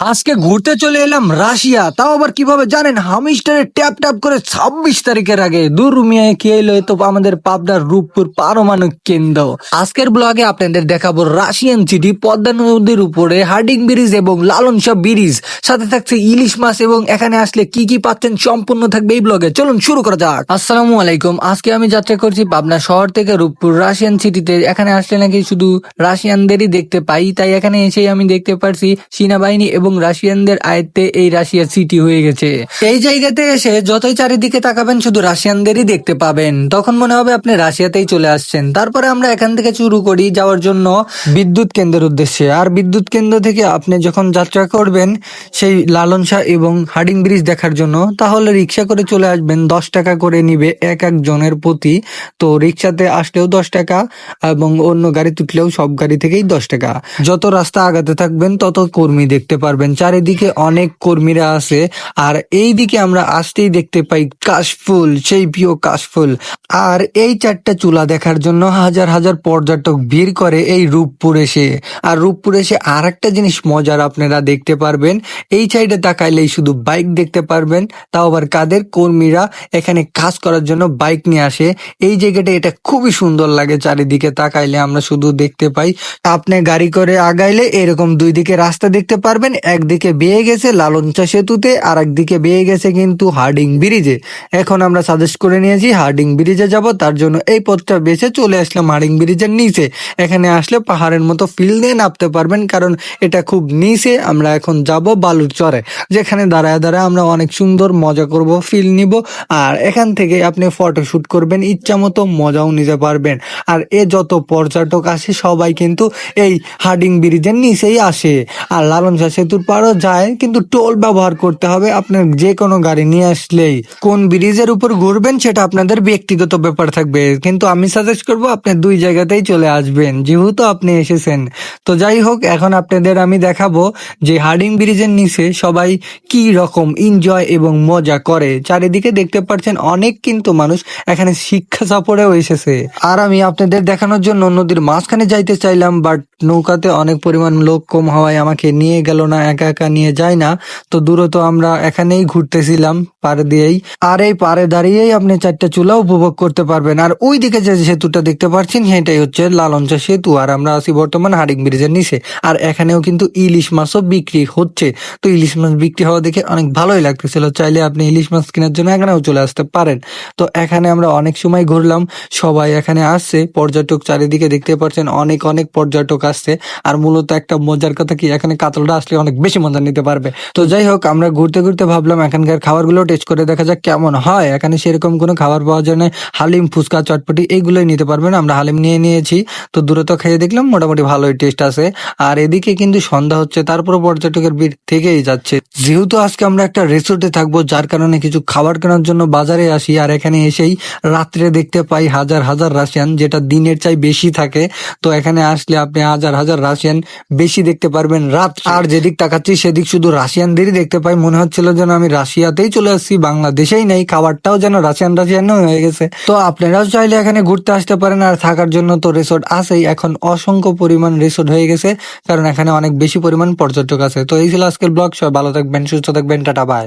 আজকে ঘুরতে চলে এলাম রাশিয়া। তাও আবার কীভাবে জানেন, হামিস্টারে ট্যাপ ট্যাপ করে ছাব্বিশ তারিখের আগে দূর মিয়ায় কি এলো তো আমাদের পাবনার রূপপুর পারমাণবিক কেন্দ্র। আজকের ব্লগে আপনাদের দেখাবো রাশিয়ান সিটি পদ্মা নদীর উপরে হার্ডিং ব্রিজ এবং লালন শাহ ব্রিজ সাথে থাকছে ইলিশ মাছ এবং এখানে আসলে কি কি পাচ্ছেন সম্পূর্ণ থাকবে এই ব্লগে চলুন শুরু করা যাক। আসসালামু আলাইকুম, আজকে আমি যাত্রা করছি পাবনা শহর থেকে রূপপুর রাশিয়ান সিটিতে এখানে আসলে নাকি শুধু রাশিয়ানদেরই দেখতে পাই, তাই এখানে এসেই আমি দেখতে পারছি সেনাবাহিনী এবং রাশিয়ানদের আয়ত্তে এই রাশিয়া সিটি হয়ে গেছে। এই জায়গাতে এসে যতই চারিদিকে তাকাবেন, শুধু রাশিয়ানদেরই দেখতে পাবেন। তখন মনে হবে আপনি রাশিয়াতেই চলে আসছেন। তারপরে আমরা এখান থেকে শুরু করি যাওয়ার জন্য বিদ্যুৎ কেন্দ্রের উদ্দেশ্যে। আর বিদ্যুৎ কেন্দ্র থেকে আপনি যখন যাত্রা করবেন, সেই লালন শাহ এবং হার্ডিং ব্রিজ দেখার জন্য, তাহলে রিক্সা করে চলে আসবেন। দশ টাকা করে নিবে এক এক জনের প্রতি। তো রিক্সাতে আসলেও দশ টাকা এবং অন্য গাড়ি তুললেও সব গাড়ি থেকেই দশ টাকা। যত রাস্তা আগাতে থাকবেন, তত কর্মী দেখতে পারবেন। চারিদিকে অনেক কর্মীরা আছে। আর এই দিকে আমরা আসতেই দেখতে পাই কাশফুল, সেই প্রিয় কাশফুল। আর এই চারটা চুলা দেখার জন্য হাজার হাজার পর্যটক ভিড় করে এই রূপপুর এসে। আর রূপপুর এসে আর একটা জিনিস মজার আপনারা দেখতে পারবেন। এই সাইডে তাকাইলেই শুধু বাইক দেখতে পারবেন। তাও আবার কাদের কর্মীরা এখানে কাজ করার জন্য বাইক নিয়ে আসে। এই জায়গাটা, এটা খুবই সুন্দর লাগে চারিদিকে তাকাইলে আমরা শুধু দেখতে পাই। আপনি গাড়ি করে আগাইলে এরকম দুই দিকে রাস্তা দেখতে পারবেন একদিকে বেয়ে গেছে লালনচা সেতুতে আর একদিকে বেয়ে গেছে কিন্তু হার্ডিং ব্রিজে। এখন আমরা সাজেস্ট করে নিয়েছি হার্ডিং ব্রিজে যাব, তার জন্য এই পথটা বেছে চলে আসলাম হার্ডিং ব্রিজের নিচে। এখানে আসলে পাহাড়ের মতো ফিল দিয়ে নামতে পারবেন, কারণ এটা খুব নিচে। আমরা এখন যাব বালুর চরে, যেখানে দাঁড়ায় দাঁড়ায় আমরা অনেক সুন্দর মজা করব ফিল নিব, আর এখান থেকে আপনি ফটো শুট করবেন, ইচ্ছা মতো মজাও নিতে পারবেন। আর এ যত পর্যটক আসে, সবাই কিন্তু এই হার্ডিং ব্রিজের নিচেই আসে। আর লালন শাহ সেতুর পাড়ও যায়, কিন্তু টোল ব্যবহার করতে হবে। আপনার যে কোনো গাড়ি নিয়ে আসলেই কোন ব্রিজের উপর ঘুরবেন সেটা আপনাদের ব্যক্তিগত ব্যাপার থাকবে। কিন্তু আমি সাজেস্ট করব, আপনি দুই জায়গাতেই চলে আসবেন, যেহেতু আপনি এসেছেন। তো যাই হোক, এখন আপনাদের আমি দেখাবো যে হার্ডিং ব্রিজের নিচে সবাই কি রকম এনজয় এবং মজা করে। চারিদিকে দেখতে পাচ্ছেন অনেক কিন্তু মানুষ এখানে শিক্ষা সফরেও এসেছে। আর আমি আপনাদের দেখানোর জন্য নদীর মাঝখানে যাইতে চাইলাম বাট নৌকাতে অনেক পরিমাণ লোক কম হওয়ায় আমাকে নিয়ে গেল না। একা একা নিয়ে যায় না, তো দূরত আমরা এখানেই ঘুরতেছিলাম পার দিয়েই। আর এই পারে দাঁড়িয়েই আপনি চারটা চুলা উপভোগ করতে পারবেন। আর ওই দিকে যে সেতুটা দেখতে পাচ্ছেন সেটাই হচ্ছে লালঞ্চা সেতু। আর আমরা আছি বর্তমান হাডিং ব্রিজের নিচে। আর এখানেও কিন্তু ইলিশ মাছও বিক্রি হচ্ছে। তো ইলিশ মাছ বিক্রি হওয়া দেখে অনেক ভালোই লাগতেছিল। চাইলে আপনি ইলিশ মাছ কেনার জন্য এখানেও চলে আসতে পারেন। তো এখানে আমরা অনেক সময় ঘুরলাম। সবাই এখানে আসছে। পর্যটক চারিদিকে দেখতে পাচ্ছেন, অনেক অনেক পর্যটক আসছে। আর মূলত একটা মজার কথা কি, এখানে কাতলটা আসলে অনেক বেশি মজা নিতে পারবে। তো যাই হোক, আমরা ঘুরতে ঘুরতে ভাবলাম এখানকার খাবারগুলো টেস্ট করে দেখা যাক কেমন হয়। এখানে সেরকম কোনো খাবার পাওয়া যায় না হালিম, ফুচকা, চটপটি এইগুলোই নিতে পারবেন আমরা হালিম নিয়ে নিয়েছি। তো দূরত খেয়ে দেখলাম মোটামুটি ভালোই টেস্ট আছে। আর এদিকে কিন্তু সন্ধ্যা হচ্ছে তারপর পর্যটকের ভিড় থেকেই যাচ্ছে। যেহেতু আজকে আমরা একটা রিসোর্টে থাকব, যার কারণে কিছু খাবার কেনার জন্য বাজারে আসি, আর এখানে এসেই রাত্রে দেখতে পাই হাজার হাজার রাশিয়ান, যেটা দিনের চাই বেশি থাকে। তো এখানে আসলে আপনি হাজার হাজার রাশিয়ান বেশি দেখতে পারবেন রাত। আর যেদিক তাকাচ্ছি, সেদিক শুধু রাশিয়ানদেরই দেখতে পাই। মনে হচ্ছিল যেন আমি রাশিয়াতেই চলে আসছি, বাংলাদেশেই নেই, খাবারটাও যেন রাশিয়ান রাশিয়ান হয়ে গেছে। তো আপনারাও চাইলে এখানে ঘুরতে আসতে পারেন, আর থাকার জন্য তো রিসোর্ট আছেই। এখন অসংখ্য পরিমাণ রিসোর্ট হয়ে গেছে, কারণ এখানে অনেক বেশি পরিমাণ পর্যটক আছে। তো এই ছিল আজকের ব্লগ, সবাই ভালো থাকবেন, সুস্থ থাকবেন, টাটা বাই